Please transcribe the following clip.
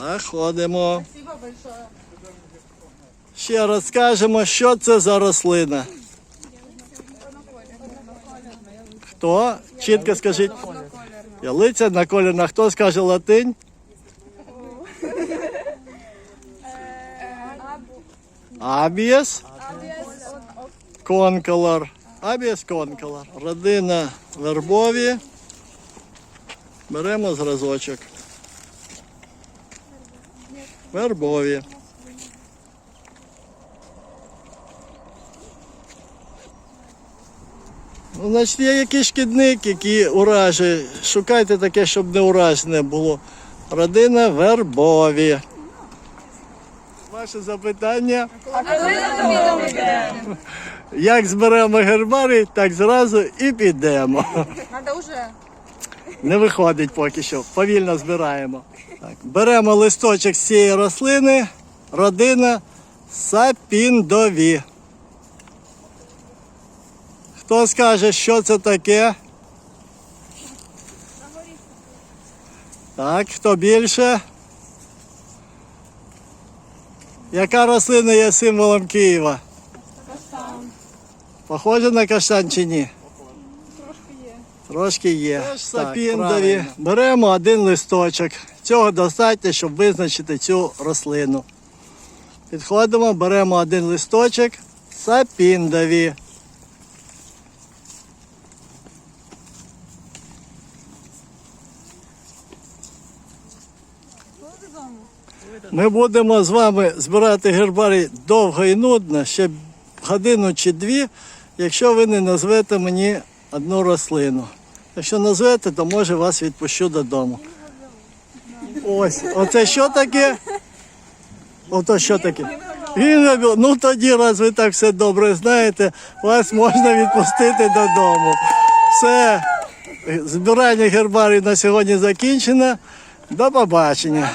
Заходимо. Ще раз скажемо, що це за рослина. Хто? Чітко скажіть. Ялиця на коліна. Хто скаже латинь? Абієс. Конколор. Абієс конколор. Родина вербові. Беремо зразочок. Вербові. Ну, значить, є якийсь шкідник, який уражує. Шукайте таке, щоб не уражене було. Родина вербові. Ваше запитання. Як зберемо гербарій, так зразу і підемо. Надо уже. Не виходить поки що. Повільно збираємо. Так, беремо листочок з цієї рослини, родина сапіндові. Хто скаже, що це таке? Так, хто більше? Яка рослина є символом Києва? Каштан. Похоже на каштан чи ні? Трошки є. Сапіндові. Беремо один листочок. Цього достатньо, щоб визначити цю рослину. Підходимо, беремо один листочок. Сапіндові. Ми будемо з вами збирати гербарій довго і нудно, ще годину чи дві, якщо ви не назвете мені одну рослину. Якщо назвете, то може вас відпущу додому. Ось, оце що таке? Ото що таке? Ну тоді, раз ви так все добре знаєте, вас можна відпустити додому. Все, збирання гербарів на сьогодні закінчено. До побачення.